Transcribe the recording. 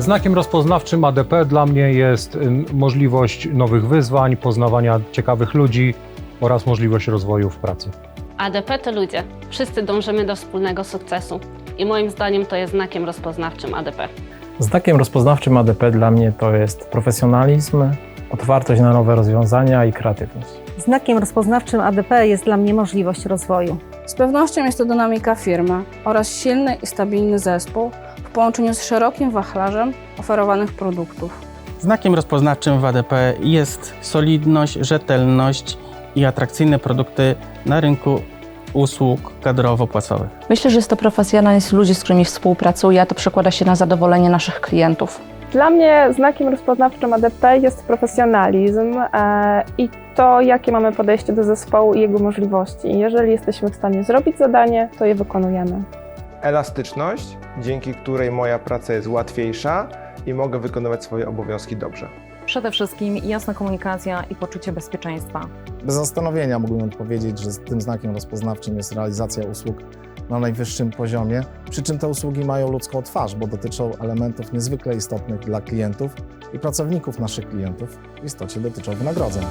Znakiem rozpoznawczym ADP dla mnie jest możliwość nowych wyzwań, poznawania ciekawych ludzi oraz możliwość rozwoju w pracy. ADP to ludzie. Wszyscy dążymy do wspólnego sukcesu. I moim zdaniem to jest znakiem rozpoznawczym ADP. Znakiem rozpoznawczym ADP dla mnie to jest profesjonalizm, otwartość na nowe rozwiązania i kreatywność. Znakiem rozpoznawczym ADP jest dla mnie możliwość rozwoju. Z pewnością jest to dynamika firmy oraz silny i stabilny zespół w połączeniu z szerokim wachlarzem oferowanych produktów. Znakiem rozpoznawczym w ADP jest solidność, rzetelność i atrakcyjne produkty na rynku usług kadrowo-płacowych. Myślę, że jest to profesjonalizm ludzi, z którymi współpracuję, a to przekłada się na zadowolenie naszych klientów. Dla mnie znakiem rozpoznawczym ADP jest profesjonalizm e, i to, jakie mamy podejście do zespołu i jego możliwości. Jeżeli jesteśmy w stanie zrobić zadanie, to je wykonujemy. Elastyczność, dzięki której moja praca jest łatwiejsza i mogę wykonywać swoje obowiązki dobrze. Przede wszystkim jasna komunikacja i poczucie bezpieczeństwa. Bez zastanowienia mógłbym odpowiedzieć, że tym znakiem rozpoznawczym jest realizacja usług na najwyższym poziomie, przy czym te usługi mają ludzką twarz, bo dotyczą elementów niezwykle istotnych dla klientów i pracowników naszych klientów, w istocie dotyczą wynagrodzeń.